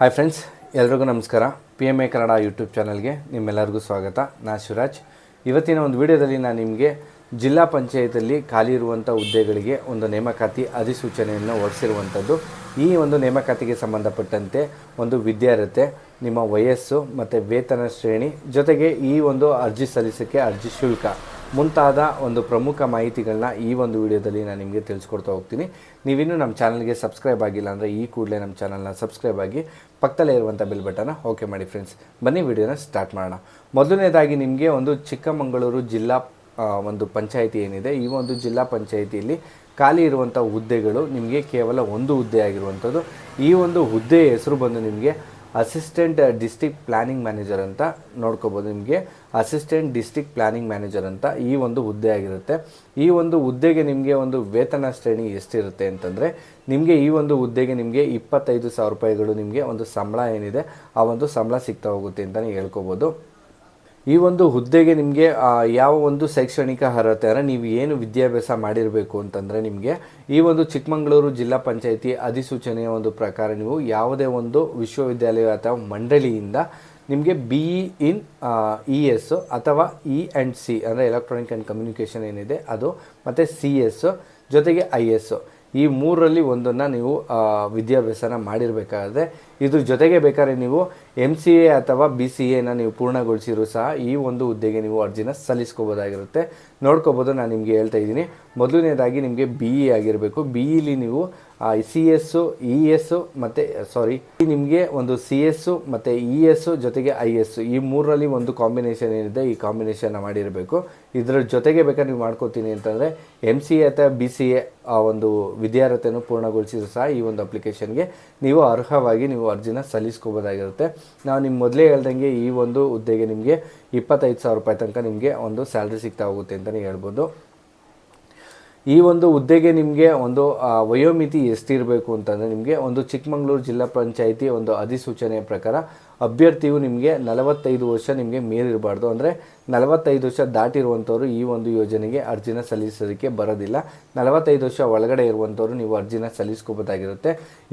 Hi friends ಎಲ್ರಿಗೂ ನಮಸ್ಕಾರ. P M A Kannada YouTube ಚಾನಲ್ಗೆ ನಿಮ್ಮೆಲ್ಲರಿಗೂ ಸ್ವಾಗತ. ನಾ ಶಿವರಾಜ್. ಇವತ್ತಿನ ಒಂದು ವಿಡಿಯೋದಲ್ಲಿ ನಾನು ನಿಮಗೆ ಜಿಲ್ಲಾ ಪಂಚಾಯತಲ್ಲಿ ಖಾಲಿ ಇರುವಂಥ ಹುದ್ದೆಗಳಿಗೆ ಒಂದು ನೇಮಕಾತಿ ಅಧಿಸೂಚನೆಯನ್ನು ಹೊರಡಿಸಿರುವಂಥದ್ದು ಈ ಒಂದು ನೇಮಕಾತಿಗೆ ಸಂಬಂಧಪಟ್ಟಂತೆ ಒಂದು ವಿದ್ಯಾರ್ಹತೆ, ನಿಮ್ಮ ವಯಸ್ಸು ಮತ್ತು ವೇತನ ಶ್ರೇಣಿ ಜೊತೆಗೆ ಈ ಒಂದು ಅರ್ಜಿ ಸಲ್ಲಿಸೋಕ್ಕೆ ಅರ್ಜಿ ಶುಲ್ಕ. ಮುಂತಾದ ಒಂದು ಪ್ರಮುಖ ಮಾಹಿತಿಗಳನ್ನ ಈ ಒಂದು ವಿಡಿಯೋದಲ್ಲಿ ನಾನು ನಿಮಗೆ ತಿಳಿಸ್ಕೊಡ್ತಾ ಹೋಗ್ತೀನಿ. ನೀವಿನ್ನೂ ನಮ್ಮ ಚಾನಲ್ಗೆ ಸಬ್ಸ್ಕ್ರೈಬ್ ಆಗಿಲ್ಲ ಅಂದರೆ ಈ ಕೂಡಲೇ ನಮ್ಮ ಚಾನಲ್ನ ಸಬ್ಸ್ಕ್ರೈಬ್ ಆಗಿ ಪಕ್ಕದಲ್ಲೇ ಇರುವಂಥ ಬೆಲ್ ಬಟನ್ನ ಓಕೆ ಮಾಡಿ ಫ್ರೆಂಡ್ಸ್. ಬನ್ನಿ ವಿಡಿಯೋನ ಸ್ಟಾರ್ಟ್ ಮಾಡೋಣ. ಮೊದಲನೇದಾಗಿ ನಿಮಗೆ ಒಂದು ಚಿಕ್ಕಮಗಳೂರು ಜಿಲ್ಲಾ ಒಂದು ಪಂಚಾಯಿತಿ ಏನಿದೆ, ಈ ಒಂದು ಜಿಲ್ಲಾ ಪಂಚಾಯಿತಿಯಲ್ಲಿ ಖಾಲಿ ಇರುವಂಥ ಹುದ್ದೆಗಳು ನಿಮಗೆ ಕೇವಲ ಒಂದು ಹುದ್ದೆ ಆಗಿರುವಂಥದ್ದು. ಈ ಒಂದು ಹುದ್ದೆಯ ಹೆಸರು ಬಂದು ನಿಮಗೆ ಅಸಿಸ್ಟೆಂಟ್ ಡಿಸ್ಟಿಕ್ ಪ್ಲಾನಿಂಗ್ ಮ್ಯಾನೇಜರ್ ಅಂತ ನೋಡ್ಕೋಬೋದು ನಿಮಗೆ. ಅಸಿಸ್ಟೆಂಟ್ ಡಿಸ್ಟಿಕ್ ಪ್ಲಾನಿಂಗ್ ಮ್ಯಾನೇಜರ್ ಅಂತ ಈ ಒಂದು ಹುದ್ದೆ ಆಗಿರುತ್ತೆ. ಈ ಒಂದು ಹುದ್ದೆಗೆ ನಿಮಗೆ ಒಂದು ವೇತನ ಶ್ರೇಣಿ ಎಷ್ಟಿರುತ್ತೆ ಅಂತಂದರೆ, ನಿಮಗೆ ಈ ಒಂದು ಹುದ್ದೆಗೆ ನಿಮಗೆ ಇಪ್ಪತ್ತೈದು ಸಾವಿರ ರೂಪಾಯಿಗಳು ನಿಮಗೆ ಒಂದು ಸಂಬಳ ಏನಿದೆ, ಆ ಒಂದು ಸಂಬಳ ಸಿಗ್ತಾ ಹೋಗುತ್ತೆ ಅಂತಲೇ ಹೇಳ್ಕೊಬೋದು. ಈ ಒಂದು ಹುದ್ದೆಗೆ ನಿಮಗೆ ಯಾವ ಒಂದು ಶೈಕ್ಷಣಿಕ ಅರ್ಹತೆ, ಅಂದರೆ ನೀವು ಏನು ವಿದ್ಯಾಭ್ಯಾಸ ಮಾಡಿರಬೇಕು ಅಂತಂದರೆ ನಿಮಗೆ ಈ ಒಂದು ಚಿಕ್ಕಮಗಳೂರು ಜಿಲ್ಲಾ ಪಂಚಾಯಿತಿ ಅಧಿಸೂಚನೆಯ ಒಂದು ಪ್ರಕಾರ ನೀವು ಯಾವುದೇ ಒಂದು ವಿಶ್ವವಿದ್ಯಾಲಯ ಅಥವಾ ಮಂಡಳಿಯಿಂದ ನಿಮಗೆ B E in E S ಅಥವಾ ಇ ಆ್ಯಂಡ್ ಸಿ ಅಂದರೆ ಎಲೆಕ್ಟ್ರಾನಿಕ್ ಆ್ಯಂಡ್ ಕಮ್ಯುನಿಕೇಷನ್ ಏನಿದೆ, ಅದು ಮತ್ತು ಸಿ ಎಸ್ ಜೊತೆಗೆ ಐ ಎಸ್ ಈ ಮೂರರಲ್ಲಿ ಒಂದನ್ನು ನೀವು ವಿದ್ಯಾಭ್ಯಾಸನ ಮಾಡಿರಬೇಕಾದ್ರೆ, ಇದ್ರ ಜೊತೆಗೆ ಬೇಕಾದ್ರೆ ನೀವು ಎಂ ಸಿ ಎ ಅಥವಾ ಬಿ ಸಿ ಎನ ನೀವು ಪೂರ್ಣಗೊಳಿಸಿರೂ ಸಹ ಈ ಒಂದು ಹುದ್ದೆಗೆ ನೀವು ಅರ್ಜಿನ ಸಲ್ಲಿಸ್ಕೋಬೋದಾಗಿರುತ್ತೆ. ನೋಡ್ಕೋಬೋದು, ನಾನು ನಿಮಗೆ ಹೇಳ್ತಾ ಇದ್ದೀನಿ. ಮೊದಲನೇದಾಗಿ ನಿಮಗೆ ಬಿ ಇ ಆಗಿರಬೇಕು. ಬಿ ಇಲಿ ನೀವು ಸಿ ಎಸ್ಸು ಇ ಎಸ್ಸು ಮತ್ತು ಸಾರಿ ನಿಮಗೆ ಒಂದು ಸಿ ಎಸ್ಸು ಮತ್ತು ಇ ಎಸ್ಸು ಜೊತೆಗೆ ಐ ಎಸ್ಸು ಈ ಮೂರರಲ್ಲಿ ಒಂದು ಕಾಂಬಿನೇಷನ್ ಏನಿದೆ, ಈ ಕಾಂಬಿನೇಷನ್ನ ಮಾಡಿರಬೇಕು. ಇದರ ಜೊತೆಗೆ ಬೇಕಾದ್ರೆ ನೀವು ಮಾಡ್ಕೋತೀನಿ ಅಂತಂದರೆ ಎಂ ಸಿ ಎ ಅಥವಾ ಬಿ ಸಿ ಎ ಆ ಒಂದು ವಿದ್ಯಾರ್ಹತೆಯನ್ನು ಪೂರ್ಣಗೊಳಿಸಿದ್ರು ಸಹ ಈ ಒಂದು ಅಪ್ಲಿಕೇಶನ್ಗೆ ನೀವು ಅರ್ಹವಾಗಿ ನೀವು ಅರ್ಜಿನ ಸಲ್ಲಿಸ್ಕೋಬೋದಾಗಿರುತ್ತೆ. ನಾವು ನಿಮ್ಮ ಮೊದಲೇ ಹೇಳ್ದಂಗೆ ಈ ಒಂದು ಹುದ್ದೆಗೆ ನಿಮಗೆ ಇಪ್ಪತ್ತೈದು ಸಾವಿರ ರೂಪಾಯಿ ತನಕ ನಿಮಗೆ ಒಂದು ಸ್ಯಾಲ್ರಿ ಸಿಗ್ತಾ ಹೋಗುತ್ತೆ ಅಂತಲೇ ಹೇಳ್ಬೋದು. ಈ ಒಂದು ಹುದ್ದೆಗೆ ನಿಮಗೆ ಒಂದು ವಯೋಮಿತಿ ಎಷ್ಟಿರಬೇಕು ಅಂತಂದರೆ ನಿಮಗೆ ಒಂದು ಚಿಕ್ಕಮಗಳೂರು ಜಿಲ್ಲಾ ಪಂಚಾಯಿತಿ ಒಂದು ಅಧಿಸೂಚನೆಯ ಪ್ರಕಾರ ಅಭ್ಯರ್ಥಿಯು ನಿಮಗೆ ನಲವತ್ತೈದು ವರ್ಷ ನಿಮಗೆ ಮೇಲಿರಬಾರ್ದು ಅಂದರೆ ನಲವತ್ತೈದು ವರ್ಷ ದಾಟಿರುವಂಥವ್ರು ಈ ಒಂದು ಯೋಜನೆಗೆ ಅರ್ಜಿನ ಸಲ್ಲಿಸೋದಕ್ಕೆ ಬರೋದಿಲ್ಲ. ನಲವತ್ತೈದು ವರ್ಷ ಒಳಗಡೆ ಇರುವಂಥವ್ರು ನೀವು ಅರ್ಜಿನ ಸಲ್ಲಿಸ್ಕೋಬೋದಾಗಿರುತ್ತೆ.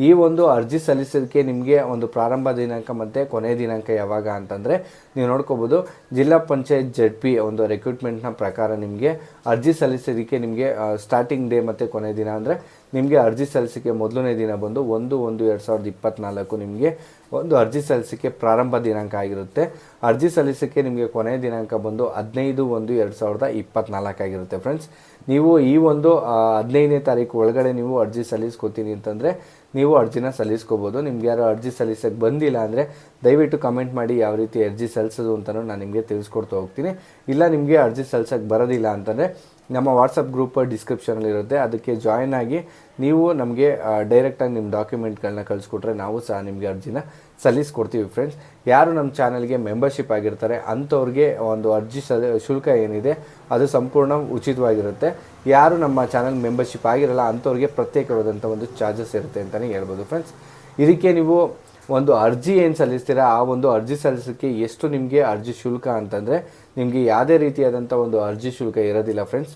ಈ ಒಂದು ಅರ್ಜಿ ಸಲ್ಲಿಸೋದಕ್ಕೆ ನಿಮಗೆ ಒಂದು ಪ್ರಾರಂಭ ದಿನಾಂಕ ಮತ್ತು ಕೊನೆಯ ದಿನಾಂಕ ಯಾವಾಗ ಅಂತಂದರೆ ನೀವು ನೋಡ್ಕೋಬೋದು, ಜಿಲ್ಲಾ ಪಂಚಾಯತ್ ಜಡ್ ಪಿ ಒಂದು ರೆಕ್ರೂಟ್ಮೆಂಟ್ನ ಪ್ರಕಾರ ನಿಮಗೆ ಅರ್ಜಿ ಸಲ್ಲಿಸೋದಕ್ಕೆ ನಿಮಗೆ ಸ್ಟಾರ್ಟಿಂಗ್ ಡೇ ಮತ್ತು ಕೊನೆಯ ದಿನ ಅಂದರೆ ನಿಮಗೆ ಅರ್ಜಿ ಸಲ್ಲಿಸಿಕೆ ಮೊದಲನೇ ದಿನ ಬಂದು ಒಂದು ಒಂದು, ಎರಡು ಸಾವಿರದ ಇಪ್ಪತ್ತ್ನಾಲ್ಕು ನಿಮಗೆ ಒಂದು ಅರ್ಜಿ ಸಲ್ಲಿಸಿಕೆ ಪ್ರಾರಂಭ ದಿನಾಂಕ ಆಗಿರುತ್ತೆ. ಅರ್ಜಿ ಸಲ್ಲಿಸೋಕ್ಕೆ ನಿಮಗೆ ಕೊನೆಯ ದಿನಾಂಕ ಬಂದು ಹದಿನೈದು, ಒಂದು, ಎರಡು ಸಾವಿರದ ಇಪ್ಪತ್ತ್ನಾಲ್ಕು ಆಗಿರುತ್ತೆ ಫ್ರೆಂಡ್ಸ್ ನೀವು ಈ ಒಂದು ಹದಿನೈದನೇ ತಾರೀಕು ಒಳಗಡೆ ನೀವು ಅರ್ಜಿ ಸಲ್ಲಿಸ್ಕೊತೀನಿ ಅಂತಂದರೆ ನೀವು ಅರ್ಜಿನ ಸಲ್ಲಿಸ್ಕೋಬೋದು. ನಿಮ್ಗೆ ಯಾರು ಅರ್ಜಿ ಸಲ್ಲಿಸೋಕ್ಕೆ ಬಂದಿಲ್ಲ ಅಂದರೆ ದಯವಿಟ್ಟು ಕಮೆಂಟ್ ಮಾಡಿ ಯಾವ ರೀತಿ ಅರ್ಜಿ ಸಲ್ಲಿಸೋದು ಅಂತಲೂ ನಾನು ನಿಮಗೆ ತಿಳಿಸ್ಕೊಡ್ತಾ ಹೋಗ್ತೀನಿ. ಇಲ್ಲ ನಿಮಗೆ ಅರ್ಜಿ ಸಲ್ಲಿಸೋಕ್ಕೆ ಬರೋದಿಲ್ಲ ಅಂತಂದರೆ ನಮ್ಮ ವಾಟ್ಸಪ್ ಗ್ರೂಪ್ ಡಿಸ್ಕ್ರಿಪ್ಷನಲ್ಲಿ ಇರುತ್ತೆ. ಅದಕ್ಕೆ ಜಾಯ್ನ್ ಆಗಿ ನೀವು ನಮಗೆ ಡೈರೆಕ್ಟಾಗಿ ನಿಮ್ಮ ಡಾಕ್ಯುಮೆಂಟ್ಗಳನ್ನ ಕಳಿಸ್ಕೊಟ್ರೆ ನಾವು ಸಹ ನಿಮಗೆ ಅರ್ಜಿನ ಸಲ್ಲಿಸ್ಕೊಡ್ತೀವಿ ಫ್ರೆಂಡ್ಸ್ ಯಾರು ನಮ್ಮ ಚಾನಲ್ಗೆ ಮೆಂಬರ್ಶಿಪ್ ಆಗಿರ್ತಾರೆ, ಅಂಥವ್ರಿಗೆ ಒಂದು ಅರ್ಜಿ ಸಲ್, ಶುಲ್ಕ ಏನಿದೆ, ಅದು ಸಂಪೂರ್ಣ ಉಚಿತವಾಗಿರುತ್ತೆ. ಯಾರು ನಮ್ಮ ಚಾನಲ್ ಮೆಂಬರ್ಶಿಪ್ ಆಗಿರಲ್ಲ, ಅಂಥವ್ರಿಗೆ ಪ್ರತ್ಯೇಕವಾದಂಥ ಒಂದು ಚಾರ್ಜಸ್ ಇರುತ್ತೆ ಅಂತಲೇ ಹೇಳ್ಬೋದು ಫ್ರೆಂಡ್ಸ್ ಇದಕ್ಕೆ ನೀವು ಒಂದು ಅರ್ಜಿ ಏನು ಸಲ್ಲಿಸ್ತೀರಾ, ಆ ಒಂದು ಅರ್ಜಿ ಸಲ್ಲಿಸೋಕ್ಕೆ ಎಷ್ಟು ನಿಮಗೆ ಅರ್ಜಿ ಶುಲ್ಕ ಅಂತಂದರೆ, ನಿಮಗೆ ಯಾವುದೇ ರೀತಿಯಾದಂಥ ಒಂದು ಅರ್ಜಿ ಶುಲ್ಕ ಇರೋದಿಲ್ಲ ಫ್ರೆಂಡ್ಸ್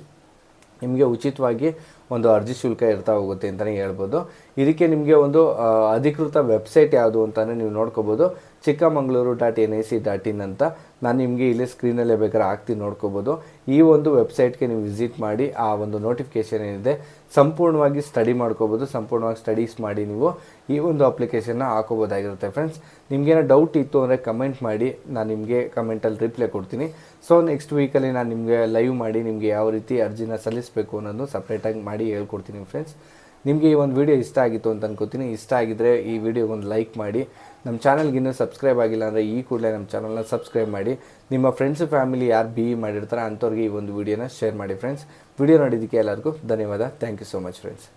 ನಿಮಗೆ ಉಚಿತವಾಗಿ ಒಂದು ಅರ್ಜಿ ಶುಲ್ಕ ಇರ್ತಾ ಹೋಗುತ್ತೆ ಅಂತಲೇ ಹೇಳ್ಬೋದು. ಇದಕ್ಕೆ ನಿಮಗೆ ಒಂದು ಅಧಿಕೃತ ವೆಬ್ಸೈಟ್ ಯಾವುದು ಅಂತಲೇ ನೀವು ನೋಡ್ಕೋಬೋದು. Chikkamagaluru dot N I C dot in ಅಂತ ನಾನು ನಿಮಗೆ ಇಲ್ಲಿ ಸ್ಕ್ರೀನಲ್ಲೇ ಬೇಕಾದ್ರೆ ಹಾಕ್ತೀನಿ ನೋಡ್ಕೋಬೋದು. ಈ ಒಂದು ವೆಬ್ಸೈಟ್ಗೆ ನೀವು ವಿಸಿಟ್ ಮಾಡಿ, ಆ ಒಂದು ನೋಟಿಫಿಕೇಷನ್ ಏನಿದೆ, ಸಂಪೂರ್ಣವಾಗಿ ಸ್ಟಡಿ ಮಾಡ್ಕೋಬೋದು. ಸಂಪೂರ್ಣವಾಗಿ ಸ್ಟಡೀಸ್ ಮಾಡಿ ನೀವು ಈ ಒಂದು ಅಪ್ಲಿಕೇಶನ್ನ ಹಾಕೋಬೋದಾಗಿರುತ್ತೆ ಫ್ರೆಂಡ್ಸ್ ನಿಮಗೇನೋ ಡೌಟ್ ಇತ್ತು ಅಂದರೆ ಕಮೆಂಟ್ ಮಾಡಿ, ನಾನು ನಿಮಗೆ ಕಮೆಂಟಲ್ಲಿ ರಿಪ್ಲೈ ಕೊಡ್ತೀನಿ. ಸೊ ನೆಕ್ಸ್ಟ್ ವೀಕಲ್ಲಿ ನಾನು ನಿಮಗೆ ಲೈವ್ ಮಾಡಿ, ನಿಮಗೆ ಯಾವ ರೀತಿ ಅರ್ಜಿನ ಸಲ್ಲಿಸಬೇಕು ಅನ್ನೋದು ಸಪ್ರೇಟಾಗಿ ಮಾಡಿ. ಹೇಳ್ಕೊಡ್ತೀನಿ ಫ್ರೆಂಡ್ಸ್ ನಿಮಗೆ ಈ ಒಂದು ವಿಡಿಯೋ ಇಷ್ಟ ಆಗಿತ್ತು ಅಂತ ಅನ್ಕೋತೀನಿ. ಇಷ್ಟ ಆಗಿದ್ದರೆ ಈ ವಿಡಿಯೋಗೆ ಒಂದು ಲೈಕ್ ಮಾಡಿ. ನಮ್ಮ ಚಾನಲ್ಗೆ ಇನ್ನೂ ಸಬ್ಸ್ಕ್ರೈಬ್ ಆಗಿಲ್ಲ ಅಂದರೆ ಈ ಕೂಡಲೇ ನಮ್ಮ ಚಾನಲ್ನ ಸಬ್ಸ್ಕ್ರೈಬ್ ಮಾಡಿ. ನಿಮ್ಮ ಫ್ರೆಂಡ್ಸ್ ಫ್ಯಾಮಿಲಿ ಯಾರು ಬಿ ಇ ಮಾಡಿರ್ತಾರೆ ಅಂಥವ್ರಿಗೆ ಈ ಒಂದು ವಿಡಿಯೋನ ಶೇರ್ ಮಾಡಿ ಫ್ರೆಂಡ್ಸ್ ವಿಡಿಯೋ ನೋಡಿದ್ದಕ್ಕೆ ಎಲ್ಲರಿಗೂ ಧನ್ಯವಾದ. Thank you so much friends